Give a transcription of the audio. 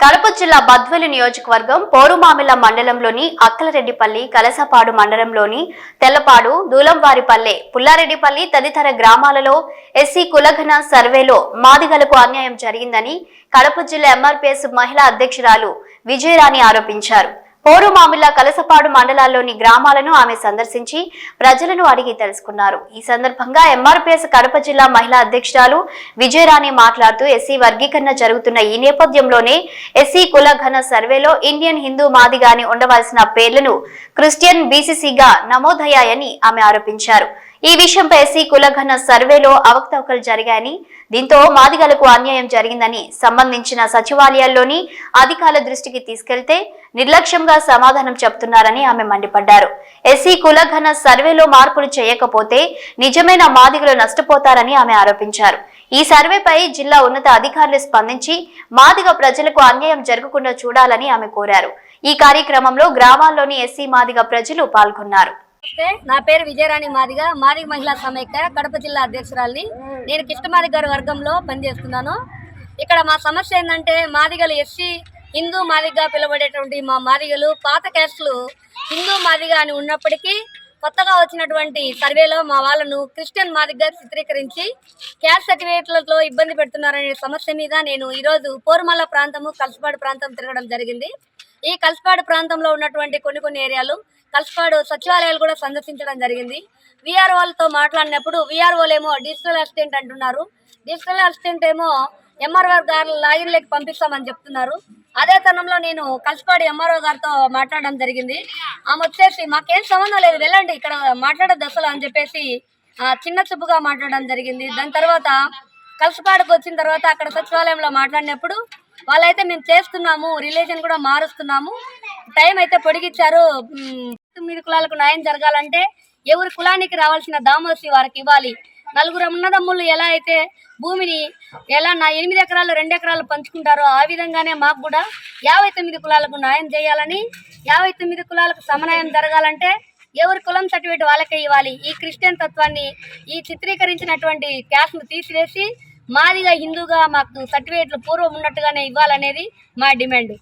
కడప జిల్లా బద్వేలు నియోజకవర్గం పోరుమామిల మండలంలోని అక్కలరెడ్డిపల్లి కలసపాడు మండలంలోని తెల్లపాడు దూలంవారిపల్లె పుల్లారెడ్డిపల్లి తదితర గ్రామాలలో ఎస్సీ కులఘన సర్వేలో మాదిగలకు అన్యాయం జరిగిందని కడప జిల్లా ఎంఆర్పీఎస్ మహిళా అధ్యక్షురాలు విజయరాణి ఆరోపించారు. పోరుమామిల కలసపాడు మండలాల్లోని గ్రామాలను ఆమె సందర్శించి ప్రజలను అడిగి తెలుసుకున్నారు. ఈ సందర్భంగా ఎంఆర్పీఎస్ కడప జిల్లా మహిళా అధ్యక్షురాలు విజయరాణి మాట్లాడుతూ ఎస్సీ వర్గీకరణ జరుగుతున్న ఈ నేపథ్యంలోనే ఎస్సీ కుల ఘన సర్వేలో ఇండియన్ హిందూ మాదిగాని ఉండవలసిన పేర్లను క్రిస్టియన్ బీసీసీగా నమోదయ్యాయని ఆమె ఆరోపించారు. ఈ విషయంపై ఎస్సీ కులఘన సర్వేలో అవకతవకలు జరిగాయని దీంతో మాదిగలకు అన్యాయం జరిగిందని సంబంధించిన సచివాలయాల్లోని అధికారుల దృష్టికి తీసుకెళ్తే నిర్లక్ష్యంగా సమాధానం చెప్తున్నారని ఆమె మండిపడ్డారు. ఎస్సీ కులఘన సర్వేలో మార్పులు చేయకపోతే నిజమైన మాదిగలు నష్టపోతారని ఆమె ఆరోపించారు. ఈ సర్వేపై జిల్లా ఉన్నత అధికారులు స్పందించి మాదిగ ప్రజలకు అన్యాయం జరగకుండా చూడాలని ఆమె కోరారు. ఈ కార్యక్రమంలో గ్రామాల్లోని ఎస్సీ మాదిగ ప్రజలు పాల్గొన్నారు. నా పేరు విజయరాణి మాదిగ మాదిగ మహిళా సమైక్య కడప జిల్లా అధ్యక్షురాల్ని. నేను కృష్ణమాది గారి వర్గంలో పనిచేస్తున్నాను. ఇక్కడ మా సమస్య ఏంటంటే మాదిగలు ఎస్సీ హిందూ మాదిగా పిలువబడేటువంటి మా మాదిగలు పాత క్యాస్టులు హిందూ మాదిగా అని ఉన్నప్పటికీ కొత్తగా వచ్చినటువంటి సర్వేలో మా వాళ్ళను క్రిస్టియన్ మాదిగగా చిత్రీకరించి క్యాస్ట్ సర్టిఫికేట్లతో ఇబ్బంది పెడుతున్నారనే సమస్య మీద నేను ఈరోజు పోర్మల ప్రాంతము కలసపాడు ప్రాంతం తిరగడం జరిగింది. ఈ కలసపాడు ప్రాంతంలో ఉన్నటువంటి కొన్ని కొన్ని ఏరియాలు కలసపాడు సచివాలయాలు కూడా సందర్శించడం జరిగింది. విఆర్ వాళ్ళతో మాట్లాడినప్పుడు విఆర్ఓలేమో డిజిటల్ అసిస్టెంట్ అంటున్నారు. డిజిటల్ అసిస్టెంట్ ఏమో ఎంఆర్ఓ గారు లాగిన్లోకి పంపిస్తామని చెప్తున్నారు. అదే తనంలో నేను కలసపాడు ఎంఆర్ఓ గారితో మాట్లాడడం జరిగింది. ఆమె వచ్చేసి మాకేం సంబంధం లేదు వెళ్ళండి ఇక్కడ మాట్లాడద్దు అసలు అని చెప్పేసి చిన్న చూపుగా మాట్లాడడం జరిగింది. దాని తర్వాత కలసపాడుకు వచ్చిన తర్వాత అక్కడ సచివాలయంలో మాట్లాడినప్పుడు వాళ్ళైతే మేము చేస్తున్నాము రిలేషన్ కూడా మారుస్తున్నాము. టైం అయితే పొడిగిచ్చారు. మీరు తొమ్మిది కులాలకు న్యాయం జరగాలంటే ఎవరి కులానికి రావాల్సిన దామోసి వారికి ఇవ్వాలి. నలుగురు అన్నదమ్ములు ఎలా అయితే భూమిని ఎలా నా ఎనిమిది ఎకరాలు రెండు ఎకరాలు పంచుకుంటారో ఆ విధంగానే మాకు కూడా యాభై తొమ్మిది కులాలకు న్యాయం చేయాలని యాభై తొమ్మిది కులాలకు సమన్వయం జరగాలంటే ఎవరి కులం సర్టిఫికేట్ వాళ్ళకే ఇవ్వాలి. ఈ క్రిస్టియన్ తత్వాన్ని ఈ చిత్రీకరించినటువంటి క్యాస్ను తీసివేసి మాదిగా హిందూగా మాకు సర్టిఫికేట్లు పూర్వం ఉన్నట్టుగానే ఇవ్వాలనేది మా డిమాండ్.